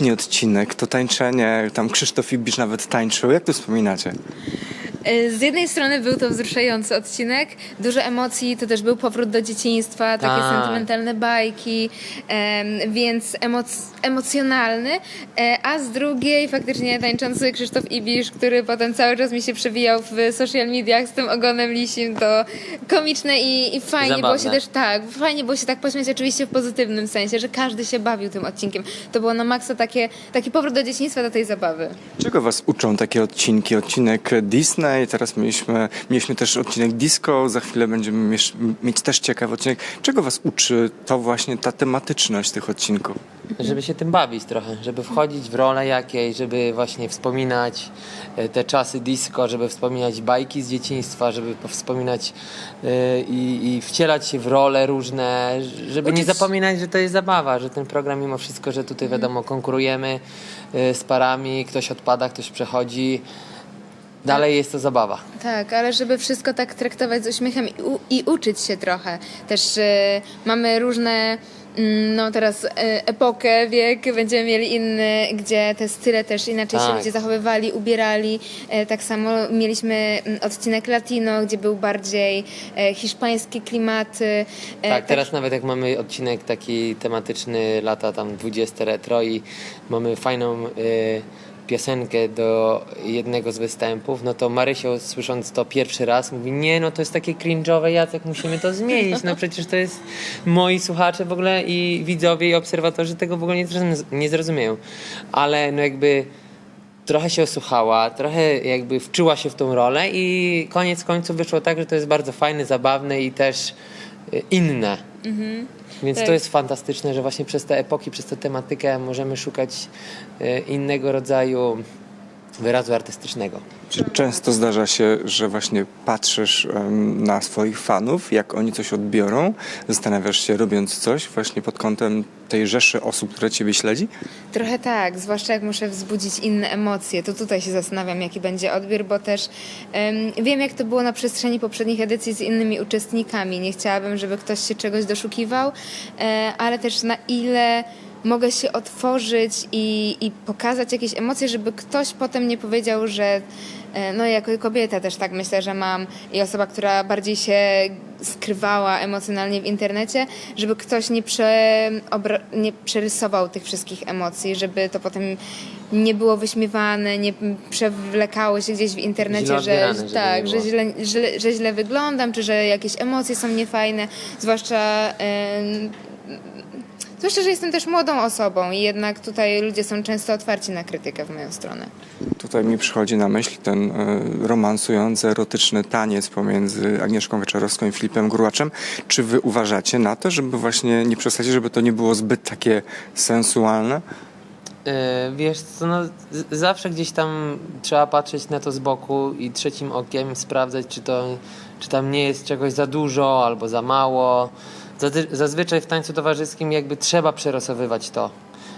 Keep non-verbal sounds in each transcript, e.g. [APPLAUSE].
ostatni odcinek, to tańczenie, tam Krzysztof Ibisz nawet tańczył. Jak to wspominacie? E, Z jednej strony był to wzruszający odcinek, dużo emocji, to też był powrót do dzieciństwa, takie Tak. sentymentalne bajki, em, więc emoc- emocjonalny, e, a z drugiej faktycznie tańczący Krzysztof Ibisz, który potem cały czas mi się przewijał w social mediach z tym ogonem lisim, to komiczne i, i fajnie było się Zabawne. też, tak, fajnie było się tak pośmiać oczywiście w pozytywnym sensie, że każdy się bawił tym odcinkiem. To było na maksa takie, taki powrót do dzieciństwa, do tej zabawy. Czego was uczą takie odcinki? Odcinek Disney, teraz mieliśmy, mieliśmy też odcinek disco, za chwilę będziemy mieć, też ciekawy odcinek. Czego was uczy to właśnie ta tematyczność tych odcinków? Żeby się tym bawić trochę, żeby wchodzić w rolę jakiej, żeby właśnie wspominać e, te czasy disco, żeby wspominać bajki z dzieciństwa, żeby wspominać e, i, i wcielać się w role różne, żeby nie zapominać, że to jest zabawa, że ten program mimo wszystko, że tutaj wiadomo konkurujemy e, z parami, ktoś odpada, ktoś przechodzi, dalej jest to zabawa. Tak, ale żeby wszystko tak traktować z uśmiechem i, u, i uczyć się trochę. Też y, mamy różne, mm, no teraz y, epokę, wiek, będziemy mieli inny, gdzie te style też inaczej się Tak. ludzie zachowywali, ubierali. E, tak samo mieliśmy mm, odcinek latino, gdzie był bardziej e, hiszpańskie klimaty. E, Tak, teraz nawet jak mamy odcinek taki tematyczny lata tam 20 retro i mamy fajną y, piosenkę do jednego z występów, no to Marysio słysząc to pierwszy raz mówi, nie no to jest takie cringe'owe, Jacek musimy to zmienić, no przecież to jest moi słuchacze w ogóle i widzowie i obserwatorzy tego w ogóle nie, nie zrozumieją, ale no jakby trochę się osłuchała, trochę jakby wczuła się w tą rolę i koniec końców wyszło tak, że to jest bardzo fajne, zabawne i też y, inne. Więc Tak. to jest fantastyczne, że właśnie przez te epoki, przez tę tematykę możemy szukać y, innego rodzaju wyrazu artystycznego. Czy często zdarza się, że właśnie patrzysz na swoich fanów, jak oni coś odbiorą, zastanawiasz się, robiąc coś właśnie pod kątem tej rzeszy osób, które ciebie śledzi? Trochę tak, zwłaszcza jak muszę wzbudzić inne emocje, to tutaj się zastanawiam, jaki będzie odbiór, bo też em, wiem, jak to było na przestrzeni poprzednich edycji z innymi uczestnikami. Nie chciałabym, żeby ktoś się czegoś doszukiwał, e, ale też na ile mogę się otworzyć i, i pokazać jakieś emocje, żeby ktoś potem nie powiedział, że e, no jako kobieta też tak myślę, że mam i osoba, która bardziej się skrywała emocjonalnie w internecie, żeby ktoś nie, prze, nie przerysował tych wszystkich emocji, żeby to potem nie było wyśmiewane, nie przewlekało się gdzieś w internecie, że odbierane, żeby tak, że źle, źle, że źle wyglądam, czy że jakieś emocje są niefajne, zwłaszcza em, Zwłaszcza, że jestem też młodą osobą i jednak tutaj ludzie są często otwarci na krytykę w moją stronę. Tutaj mi przychodzi na myśl ten e, romansujący, erotyczny taniec pomiędzy Agnieszką Wieczorowską i Filipem Grułaczem. Czy wy uważacie na to, żeby właśnie nie przesadzić, żeby to nie było zbyt takie sensualne? E, Wiesz co, no, zawsze gdzieś tam trzeba patrzeć na to z boku i trzecim okiem sprawdzać, czy, to, czy tam nie jest czegoś za dużo albo za mało. Zazwy- Zazwyczaj w tańcu towarzyskim jakby trzeba przerosowywać to.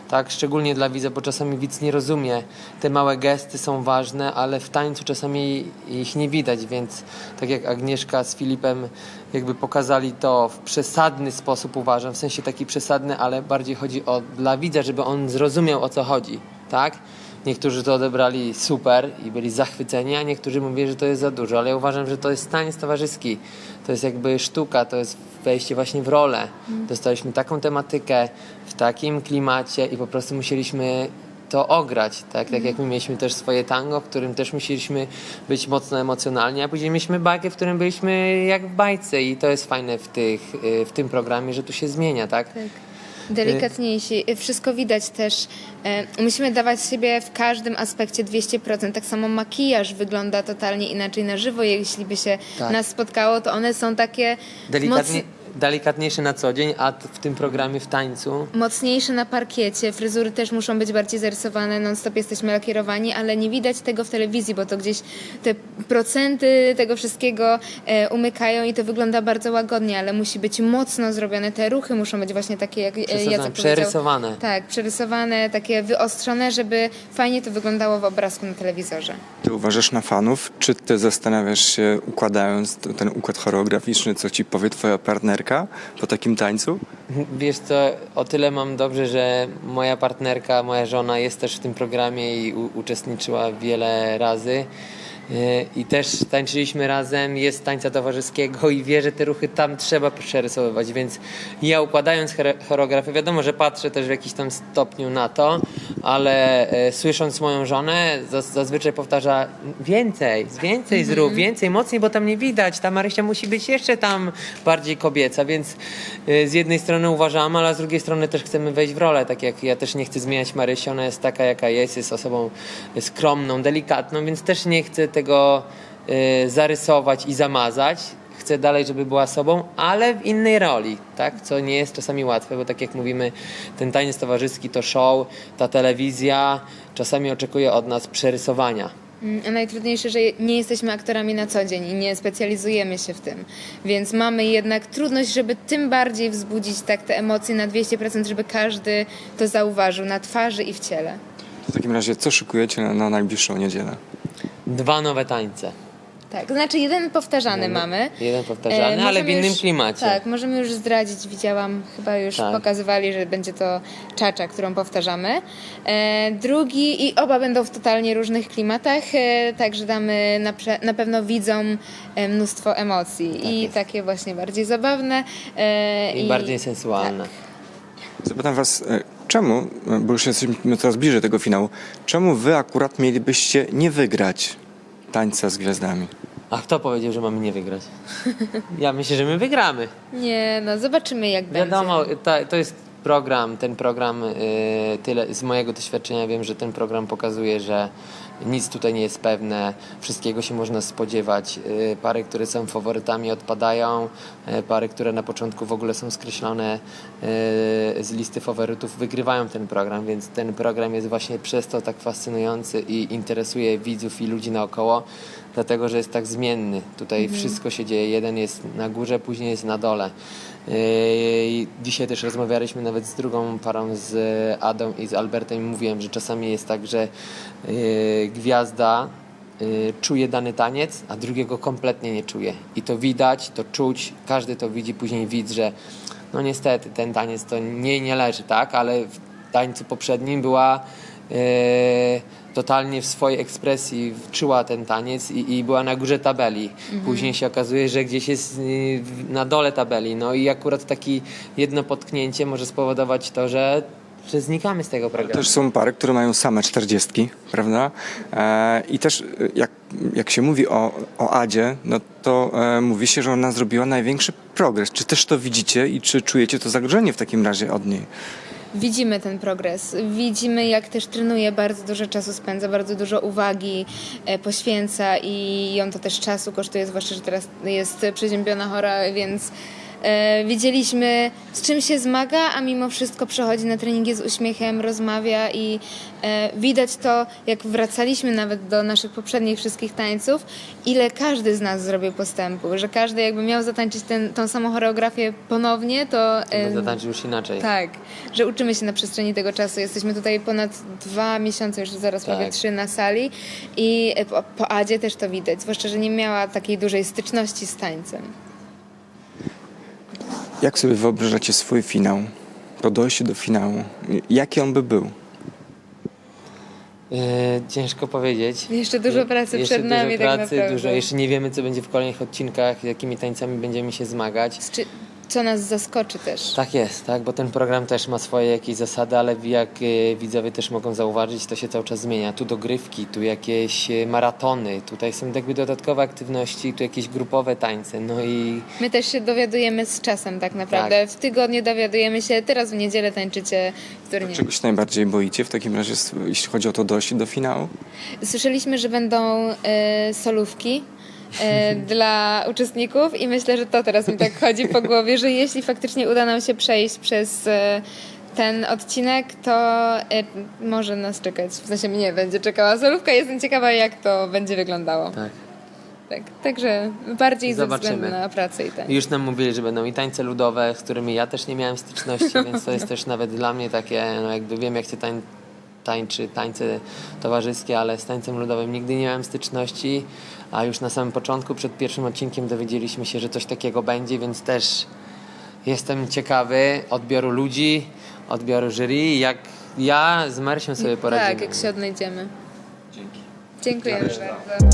Tak, szczególnie dla widza, bo czasami widz nie rozumie. Te małe gesty są ważne, ale w tańcu czasami ich nie widać, więc tak jak Agnieszka z Filipem jakby pokazali to w przesadny sposób, uważam, w sensie taki przesadny, ale bardziej chodzi o dla widza, żeby on zrozumiał o co chodzi, tak? Niektórzy to odebrali super i byli zachwyceni, a niektórzy mówili, że to jest za dużo, ale ja uważam, że to jest taniec towarzyski. To jest jakby sztuka, to jest wejście właśnie w rolę. Dostaliśmy taką tematykę w takim klimacie i po prostu musieliśmy to ograć, tak? Tak jak my mieliśmy też swoje tango, w którym też musieliśmy być mocno emocjonalni, a później mieliśmy bajkę, w którym byliśmy jak w bajce i to jest fajne w, tych, y, w tym programie, że tu się zmienia, tak? Delikatniejsi. Wszystko widać też. E, Musimy dawać siebie w każdym aspekcie 200%. Tak samo makijaż wygląda totalnie inaczej na żywo. Jeśli by się Tak. nas spotkało, to one są takie Delikatnie, moc, delikatniejsze na co dzień, a t- w tym programie w tańcu mocniejsze na parkiecie. Fryzury też muszą być bardziej zarysowane. Non-stop jesteśmy lakierowani, ale nie widać tego w telewizji, bo to gdzieś te procenty tego wszystkiego e, umykają i to wygląda bardzo łagodnie, ale musi być mocno zrobione. Te ruchy muszą być właśnie takie, jak e, przesadzam, Jacek powiedział. przerysowane. Tak, przerysowane, takie wyostrzone, żeby fajnie to wyglądało w obrazku na telewizorze. Ty uważasz na fanów? Czy ty zastanawiasz się, układając t- ten układ choreograficzny, co ci powie twoja partnerka, partnerka po takim tańcu? Wiesz co, o tyle mam dobrze, że moja partnerka, moja żona jest też w tym programie i uczestniczyła wiele razy. Yy, I też tańczyliśmy razem, jest tańca towarzyskiego i wie, że te ruchy tam trzeba przerysowywać, więc ja układając chore- choreografię, wiadomo, że patrzę też w jakiś tam stopniu na to, ale e, słysząc moją żonę, zaz- zazwyczaj powtarza więcej, więcej zrób, więcej, mocniej, bo tam nie widać, ta Marysia musi być jeszcze tam bardziej kobieca, więc e, z jednej strony uważam, ale z drugiej strony też chcemy wejść w rolę, tak jak ja też nie chcę zmieniać Marysi, ona jest taka jaka jest, jest osobą skromną, delikatną, więc też nie chcę tego e, zarysować i zamazać, chcę dalej, żeby była sobą, ale w innej roli, tak? Co nie jest czasami łatwe, bo tak jak mówimy, ten taniec towarzyski to show, ta telewizja czasami oczekuje od nas przerysowania. Mm, A najtrudniejsze, że nie jesteśmy aktorami na co dzień i nie specjalizujemy się w tym. Więc mamy jednak trudność, żeby tym bardziej wzbudzić tak te emocje na 200%, żeby każdy to zauważył na twarzy i w ciele. W takim razie, co szykujecie na, na najbliższą niedzielę? Dwa nowe tańce. Tak, znaczy jeden powtarzany Jeden- mamy. jeden powtarzany, ale możemy w innym już, klimacie. Tak, możemy już zdradzić, widziałam, chyba już Tak. pokazywali, że będzie to czacza, którą powtarzamy. E, drugi i oba będą w totalnie różnych klimatach, e, także damy na, prze- na pewno widzom e, mnóstwo emocji i jest. takie właśnie bardziej zabawne. E, I, bardziej sensualne. Zapytam was, e, czemu, e, bo już jesteśmy coraz bliżej tego finału, czemu wy akurat mielibyście nie wygrać tańca z gwiazdami? A kto powiedział, że mamy nie wygrać? Ja myślę, że my wygramy. Nie, no zobaczymy jak Wiadomo, będzie. ta, to jest program, ten program, y, tyle z mojego doświadczenia wiem, że ten program pokazuje, że nic tutaj nie jest pewne, wszystkiego się można spodziewać. Y, pary, które są faworytami odpadają, y, pary, które na początku w ogóle są skreślone y, z listy faworytów wygrywają ten program, więc ten program jest właśnie przez to tak fascynujący i interesuje widzów i ludzi naokoło, dlatego że jest tak zmienny. Tutaj wszystko się dzieje, jeden jest na górze, później jest na dole. Yy, Dzisiaj też rozmawialiśmy nawet z drugą parą, z Adą i z Albertem i mówiłem, że czasami jest tak, że yy, gwiazda yy, czuje dany taniec, a drugiego kompletnie nie czuje. I to widać, to czuć, każdy to widzi, później widz, że no niestety ten taniec to nie, nie leży, tak? Ale w tańcu poprzednim była totalnie w swojej ekspresji czuła ten taniec i, i była na górze tabeli. Później się okazuje, że gdzieś jest w- na dole tabeli. No i akurat taki jedno potknięcie może spowodować to, że, że znikamy z tego programu. Też są pary, które mają same czterdziestki, prawda? E, I też e, jak, jak się mówi o, o Adzie, no to e, mówi się, że ona zrobiła największy progres. Czy też to widzicie i czy czujecie to zagrożenie w takim razie od niej? Widzimy ten progres. Widzimy, jak też trenuje, bardzo dużo czasu spędza, bardzo dużo uwagi e, poświęca i ją to też czasu kosztuje, zwłaszcza, że teraz jest przeziębiona chora, więc e, widzieliśmy, z czym się zmaga, a mimo wszystko przechodzi na treningi z uśmiechem, rozmawia i e, widać to, jak wracaliśmy nawet do naszych poprzednich wszystkich tańców, ile każdy z nas zrobił postępu, że każdy jakby miał zatańczyć ten, tą samą choreografię ponownie, to... e, Zatańczy już inaczej. tak, że uczymy się na przestrzeni tego czasu. Jesteśmy tutaj ponad dwa miesiące, już zaraz prawie Tak. trzy na sali i po, po Adzie też to widać, zwłaszcza, że nie miała takiej dużej styczności z tańcem. Jak sobie wyobrażacie swój finał? To dojście do finału. Jaki on by był? Yy, ciężko powiedzieć. Jeszcze dużo pracy jeszcze przed nami dużo tak pracy, naprawdę. dużo, jeszcze nie wiemy, co będzie w kolejnych odcinkach, jakimi tańcami będziemy się zmagać. Z Czy, co nas zaskoczy też. Tak jest, tak, bo ten program też ma swoje jakieś zasady, ale jak e, widzowie też mogą zauważyć, to się cały czas zmienia. Tu dogrywki, tu jakieś e, maratony, tutaj są jakby dodatkowe aktywności, tu jakieś grupowe tańce, no i My też się dowiadujemy z czasem tak naprawdę. W tygodniu dowiadujemy się, teraz w niedzielę tańczycie w turnieju. Czego się najbardziej boicie w takim razie, jeśli chodzi o to dojście do finału? Słyszeliśmy, że będą e, solówki dla uczestników i myślę, że to teraz mi tak chodzi po głowie, że jeśli faktycznie uda nam się przejść przez e, ten odcinek, to e, może nas czekać, w sensie mnie będzie czekała solówka. Jestem ciekawa, jak to będzie wyglądało. tak. Tak, także bardziej ze Zobaczymy. względu na pracę i ten. Już nam mówili, że będą i tańce ludowe, z którymi ja też nie miałem styczności, [LAUGHS] więc to jest też nawet dla mnie takie, no jakby wiem jak się tań, tańczy tańce towarzyskie, ale z tańcem ludowym nigdy nie miałem styczności, a już na samym początku, przed pierwszym odcinkiem dowiedzieliśmy się, że coś takiego będzie, więc też jestem ciekawy odbioru ludzi, odbioru jury, jak ja z Marsią sobie tak, poradzimy. Tak, jak się odnajdziemy. Dzięki. Dziękujemy bardzo.